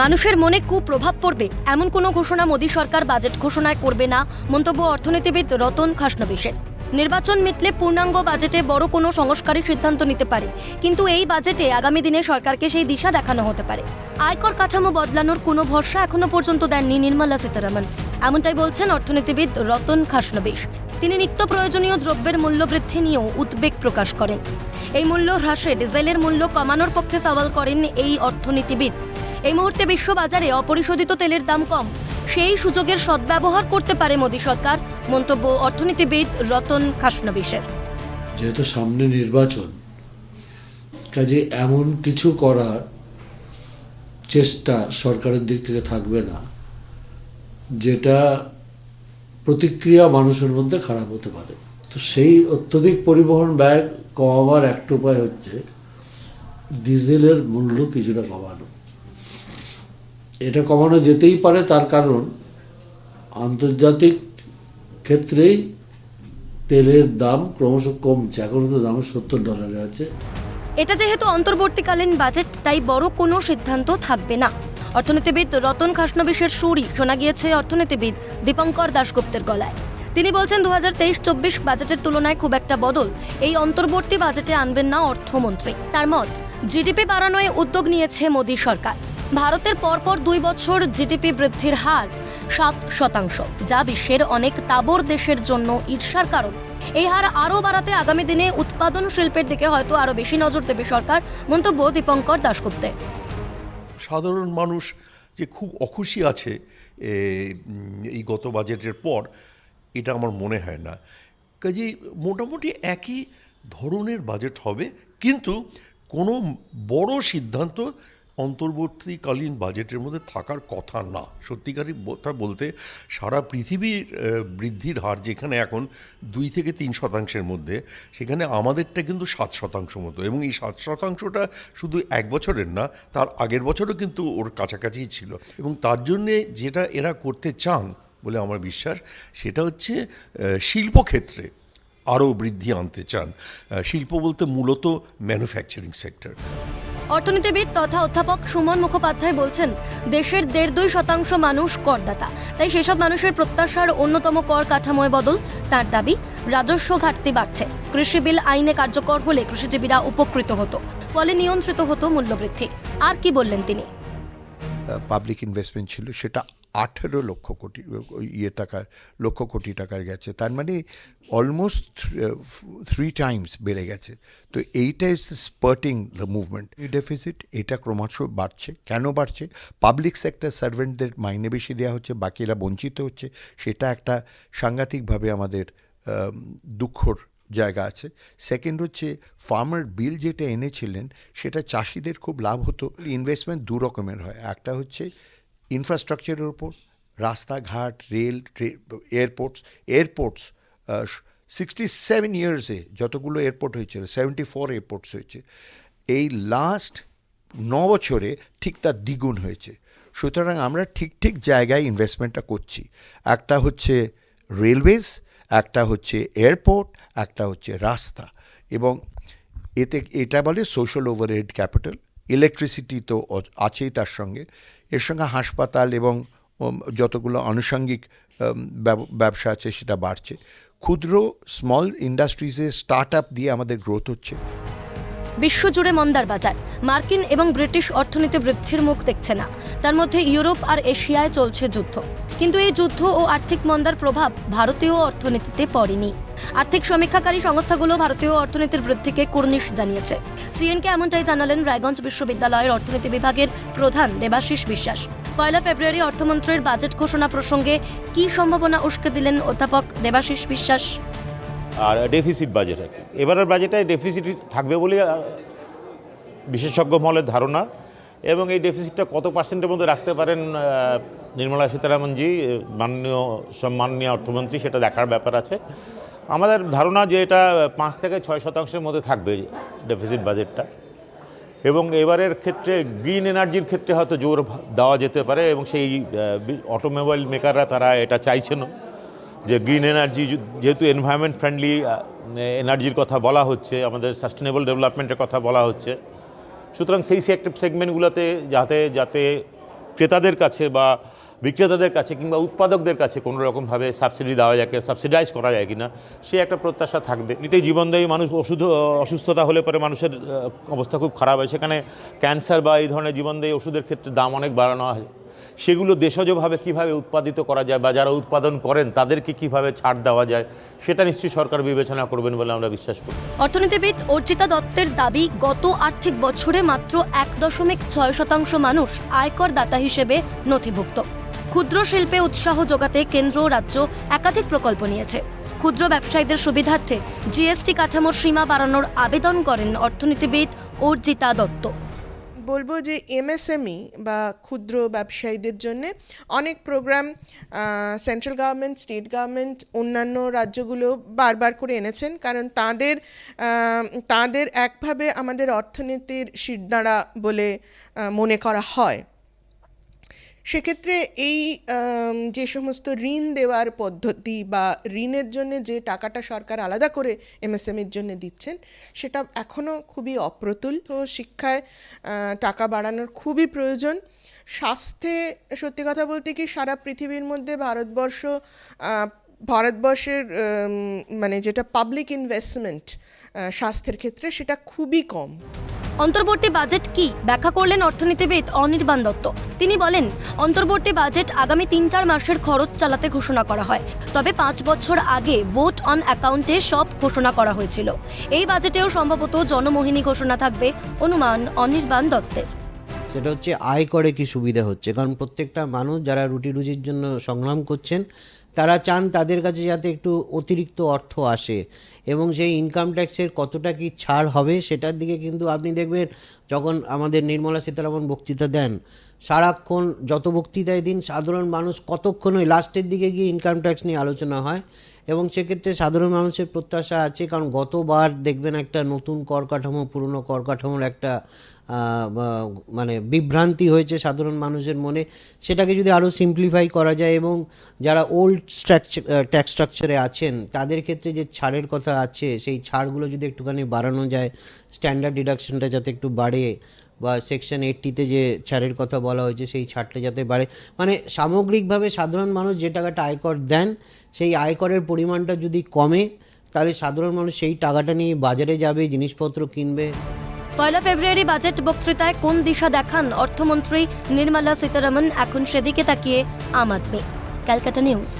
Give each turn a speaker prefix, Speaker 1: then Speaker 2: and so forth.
Speaker 1: মানুষের মনে কুপ্রভাব পড়বে। এমন কোনো ঘোষণা মোদী সরকার বাজেট ঘোষণায় করবে না, মন্তব্য অর্থনীতিবিদ রতন খাসনবিশের। নির্বাচন মিটলে পূর্ণাঙ্গ বাজেটে বড় কোনো সংস্কারী সিদ্ধান্ত নিতে পারে। কিন্তু এই বাজেটে আগামী দিনে সরকারকে সেই দিশা দেখানো হতে পারে। আয়কর কাঠামো বদলানোর কোনো ভরসা এখনও পর্যন্ত দেননি নির্মলা সীতারামন। এমনটাই বলছেন অর্থনীতিবিদ রতন খাসনবিশ। তিনি নিত্য প্রয়োজনীয় দ্রব্যের মূল্য বৃদ্ধি নিয়েও উদ্বেগ প্রকাশ করেন। এই মূল্য হ্রাসে ডিজেলের মূল্য কমানোর পক্ষে সওয়াল করেন এই অর্থনীতিবিদ। এই মুহূর্তে বিশ্ববাজারে অপরিশোধিত তেলের দাম কম। সেই সুযোগের সদ্ব্যবহার করতে পারে মোদী সরকার, মন্তব্য অর্থনীতিবিদ রতন খাসনবিশের।
Speaker 2: যেহেতু সামনে নির্বাচন, কাজে এমন কিছু করার চেষ্টা সরকারের দিক থেকে থাকবে না, যেটা প্রতিক্রিয়া মানুষের মধ্যে খারাপ হতে পারে। তো সেই অত্যধিক পরিবহন ব্যয় কমাবার একটা উপায় হচ্ছে, ডিজেলের মূল্য কিছুটা কমানো। এটা কমানো যেতেই পারে, তার কারণ আন্তর্জাতিক ক্ষেত্রেই তেলের দাম ক্রমশ কমছে। এখন তো দাম সত্তর ডলারে আছে।
Speaker 1: এটা যেহেতু অন্তর্বর্তীকালীন বাজেট, তাই বড় কোনো সিদ্ধান্ত থাকবে না। অর্থনীতিবিদ রতন খাসনবিশের সুরই শোনা গিয়েছে অর্থনীতিবিদ দীপঙ্কর দাশগুপ্তের গলায়। তিনি বলছেন দু হাজার তেইশ চব্বিশ বাজেটের তুলনায় খুব একটা বদল। এই অন্তর্বর্তী বাজেটে আনবেন না অর্থমন্ত্রী। তার মত, জিডিপি বাড়ানোয় উদ্যোগ নিয়েছে মোদী সরকার। ভারতের পরপর দুই বছর জিডিপি বৃদ্ধির হার সাত শতাংশ, যা বিশ্বের অনেক তাবর দেশের জন্য ঈর্ষার কারণ। এই হার আরও বাড়াতে আগামী দিনে উৎপাদন শিল্পের দিকে হয়তো আরও বেশি নজর দেবে সরকার, মন্তব্য দীপঙ্কর দাশগুপ্তের
Speaker 3: সাধারণ মানুষ যে খুব অখুশি আছে এই গত বাজেটের পর, এটা আমার মনে হয় না। কাজেই মোটামুটি একই ধরনের বাজেট হবে, কিন্তু কোনো বড় সিদ্ধান্ত অন্তর্বর্তীকালীন বাজেটের মধ্যে থাকার কথা না। সত্যিকারই কথা বলতে সারা পৃথিবীর বৃদ্ধির হার যেখানে এখন দুই থেকে তিন শতাংশের মধ্যে, সেখানে আমাদেরটা কিন্তু সাত শতাংশ মতো। এবং এই সাত শতাংশটা শুধু এক বছরের না, তার আগের বছরও কিন্তু ওর কাছাকাছিই ছিল। এবং তার জন্যে যেটা এরা করতে চান বলে আমার বিশ্বাস, সেটা হচ্ছে শিল্পক্ষেত্রে আরও বৃদ্ধি আনতে চান। শিল্প বলতে মূলত ম্যানুফ্যাকচারিং সেক্টর
Speaker 1: অর্থনীতিবিদ তথা অধ্যাপক সুমন মুখোপাধ্যায় বলছেন, দেশের দেড় দুই শতাংশ মানুষ করদাতা। তাই সেসব মানুষের প্রত্যাশার অন্যতম কর কাঠামোয় বদল তার দাবি। রাজস্ব ঘাটতি বাড়ছে। কৃষি বিল আইনে কার্যকর হলে কৃষিজীবীরা উপকৃত হতো। ফলে নিয়ন্ত্রিত হতো মূল্যবৃদ্ধি। আর কি বললেন তিনি?
Speaker 4: পাবলিক ইনভেস্টমেন্ট ছিল, সেটা আঠেরো লক্ষ কোটি ইয়ে টাকার, লক্ষ কোটি টাকার গেছে। তার মানে অলমোস্ট থ্রি টাইমস বেড়ে গেছে। তো এইটা is sporting the movement deficit এটা ক্রমশ বাড়ছে। কেন বাড়ছে? পাবলিক সেক্টর সার্ভেন্টদের মাইনে বেশি দেওয়া হচ্ছে, বাকিরা বঞ্চিত হচ্ছে। সেটা একটা সাংঘাতিকভাবে আমাদের দুঃখর জায়গা আছে। সেকেন্ড হচ্ছে ফার্মার বিল যেটা এনেছিলেন, সেটা চাষিদের খুব লাভ হতো। ইনভেস্টমেন্ট দু রকমের হয়। একটা হচ্ছে ইনফ্রাস্ট্রাকচারের উপর রাস্তাঘাট rail airports airports sixty seven ইয়ার্সে যতগুলো এয়ারপোর্ট হয়েছিল সেভেন্টি ফোর এয়ারপোর্টস হয়েছে, এই লাস্ট ন বছরে ঠিক তার দ্বিগুণ হয়েছে। সুতরাং আমরা ঠিক ঠিক জায়গায় ইনভেস্টমেন্টটা করছি। একটা হচ্ছে রেলওয়েজ একটা হচ্ছে এয়ারপোর্ট একটা হচ্ছে রাস্তা। এবং এতে, এটা বলে সোশ্যাল ওভারহেড ক্যাপিটাল ইলেকট্রিসিটি তো আছেই তার সঙ্গে। এর সঙ্গে হাসপাতাল এবং যতগুলো আনুষঙ্গিক ব্যব- ব্যবসা আছে সেটা বাড়ছে। ক্ষুদ্র স্মল ইন্ডাস্ট্রিজে স্টার্ট আপ দিয়ে আমাদের গ্রোথ হচ্ছে।
Speaker 1: বিশ্বজুড়ে মন্দার বাজার। মার্কিন এবং ব্রিটিশ অর্থনীতি বৃদ্ধির মুখ দেখছে না। তার মধ্যে ইউরোপ আর এশিয়ায় চলছে যুদ্ধ। কিন্তু এই যুদ্ধ ও আর্থিক মন্দার প্রভাব ভারতীয় অর্থনীতিতে পড়েনি। আর্থিক সমীক্ষাকারী সংস্থাগুলো ভারতীয় অর্থনীতির বৃদ্ধিকে কুর্নিশ জানিয়েছে। সিএনকে এমনটাই জানালেন রায়গঞ্জ বিশ্ববিদ্যালয়ের অর্থনীতি বিভাগের প্রধান দেবাশিস বিশ্বাস। পয়লা ফেব্রুয়ারি অর্থমন্ত্রীর বাজেট ঘোষণা প্রসঙ্গে কি সম্ভাবনা উস্কে দিলেন অধ্যাপক দেবাশিস বিশ্বাস?
Speaker 5: আর ডেফিসিট বাজেট আর কি। এবারের বাজেটে ডেফিসিট থাকবে বলে বিশেষজ্ঞ মহলের ধারণা। এবং এই ডেফিসিটটা কত পার্সেন্টের মধ্যে রাখতে পারেন নির্মলা সীতারামনজি মাননীয় সম্মাননীয় অর্থমন্ত্রী, সেটা দেখার ব্যাপার আছে। আমাদের ধারণা যে এটা পাঁচ থেকে ছয় শতাংশের মধ্যে থাকবে ডেফিসিট বাজেটটা এবং এবারের ক্ষেত্রে গ্রিন এনার্জির ক্ষেত্রে হয়তো জোর দেওয়া যেতে পারে এবং সেই অটোমোবাইল মেকাররা তারা এটা চাইছেনও। যে গ্রিন এনার্জি যেহেতু এনভায়রনমেন্ট ফ্রেন্ডলি এনার্জির কথা বলা হচ্ছে, আমাদের সাস্টেনেবল ডেভেলপমেন্টের কথা বলা হচ্ছে। সুতরাং সেই সেগমেন্টগুলোতে যাতে যাতে ক্রেতাদের কাছে বা বিক্রেতাদের কাছে কিংবা উৎপাদকদের কাছে কোনো রকমভাবে সাবসিডি দেওয়া যায় সাবসিডাইজ করা যায় কিনা, সে একটা প্রত্যাশা থাকবে। নিতেই জীবনদায়ী মানুষ ওষুধ অসুস্থতা হলে পরে মানুষের অবস্থা খুব খারাপ হয়। সেখানে ক্যান্সার বা এই ধরনের জীবনদায়ী ওষুধের ক্ষেত্রে দাম অনেক বাড়ানো হয়। সেগুলো দেশজভাবে কীভাবে উৎপাদিত করা যায় বা যারা উৎপাদন করেন, তাদেরকে কীভাবে ছাড় দেওয়া যায়, সেটা নিশ্চয়ই সরকার বিবেচনা করবেন বলে আমরা বিশ্বাস করি।
Speaker 1: অর্থনীতিবিদ অর্চিতা দত্তের দাবি, গত আর্থিক বছরে মাত্র এক দশমিক ছয় শতাংশ মানুষ আয়কর দাতা হিসেবে নথিভুক্ত। ক্ষুদ্র শিল্পে উৎসাহ যোগাতে কেন্দ্র ও রাজ্য একাধিক প্রকল্প নিয়েছে। ক্ষুদ্র ব্যবসায়ীদের সুবিধার্থে জিএসটি কাঠামোর সীমা বাড়ানোর আবেদন করেন অর্থনীতিবিদ অর্জিতা দত্ত।
Speaker 6: বলব যে এমএসএমই বা ক্ষুদ্র ব্যবসায়ীদের জন্য অনেক program central government state government অন্যান্য রাজ্যগুলো বারবার করে এনেছেন। কারণ তাদের তাদের একভাবে আমাদের অর্থনীতির শিরদাঁড়া বলে মনে করা হয়। সেক্ষেত্রে এই যে সমস্ত ঋণ দেওয়ার পদ্ধতি বা ঋণের জন্য যে টাকাটা সরকার আলাদা করে এমএসএমএর জন্য দিচ্ছেন, সেটা এখনও খুবই অপ্রতুল। তো শিক্ষায় টাকা বাড়ানোর খুবই প্রয়োজন। স্বাস্থ্যে সত্যি কথা বলতে কি সারা পৃথিবীর মধ্যে ভারতবর্ষ ভারতবর্ষের মানে যেটা পাবলিক ইনভেস্টমেন্ট স্বাস্থ্যের ক্ষেত্রে সেটা খুবই কম।
Speaker 1: অন্তর্বর্তী বাজেট কি? ব্যাখ্যা করলেন অর্থনীতিবিদ অনির্বাণ দত্ত। তিনি বলেন, অন্তর্বর্তী বাজেট আগামী তিন চার মাসের খরচ চালাতে ঘোষণা করা হয়। তবে পাঁচ বছর আগে ভোট অন অ্যাকাউন্টে সব ঘোষণা করা হয়েছিল। এই বাজেটেও সম্ভবত জনমোহিনী ঘোষণা থাকবে অনুমান অনির্বাণ দত্তের।
Speaker 7: সেটা হচ্ছে আয় করে কি সুবিধা হচ্ছে? কারণ প্রত্যেকটা মানুষ যারা রুটি রুজির জন্য সংগ্রাম করছেন তারা চান তাদের কাছে যাতে একটু অতিরিক্ত অর্থ আসে এবং সেই ইনকাম ট্যাক্সের কতটা কি ছাড় হবে সেটার দিকে কিন্তু আপনি দেখবেন যখন আমাদের নির্মলা সীতারামন বক্তৃতা দেন, সারাক্ষণ যত বক্তৃতায় দিন সাধারণ মানুষ কতক্ষণ ওই লাস্টের দিকে গিয়ে ইনকাম ট্যাক্স নিয়ে আলোচনা হয় এবং সেক্ষেত্রে সাধারণ মানুষের প্রত্যাশা আছে কারণ গতবার দেখবেন একটা নতুন কর কাঠামো, পুরনো কর কাঠামোর একটা মানে বিভ্রান্তি হয়েছে সাধারণ মানুষের মনে, সেটাকে যদি আরও সিম্পলিফাই করা যায় এবং যারা ওল্ড স্ট্রাকচার ট্যাক্স স্ট্রাকচারে আছেন, তাদের ক্ষেত্রে যে ছাড়ের কথা আছে, সেই ছাড়গুলো যদি একটুখানি বাড়ানো যায় স্ট্যান্ডার্ড ডিডাকশনটা যাতে একটু বাড়ে বা সেকশন এইটটিতে যে ছাড়ের কথা বলা হয়েছে, সেই ছাড়টা যাতে বাড়ে। মানে সামগ্রিকভাবে সাধারণ মানুষ যে টাকাটা আয়কর দেন, সেই আয়করের পরিমাণটা যদি কমে, তাহলে সাধারণ মানুষ সেই টাকাটা নিয়ে বাজারে যাবে, জিনিসপত্র কিনবে।
Speaker 1: পয়লা ফেব্রুয়ারি বাজেট বক্তৃতায় কোন দিশা দেখান অর্থমন্ত্রী নির্মলা সীতারামন? এখন সেদিকে তাকিয়ে আম আদমি। ক্যালকাটা নিউজ।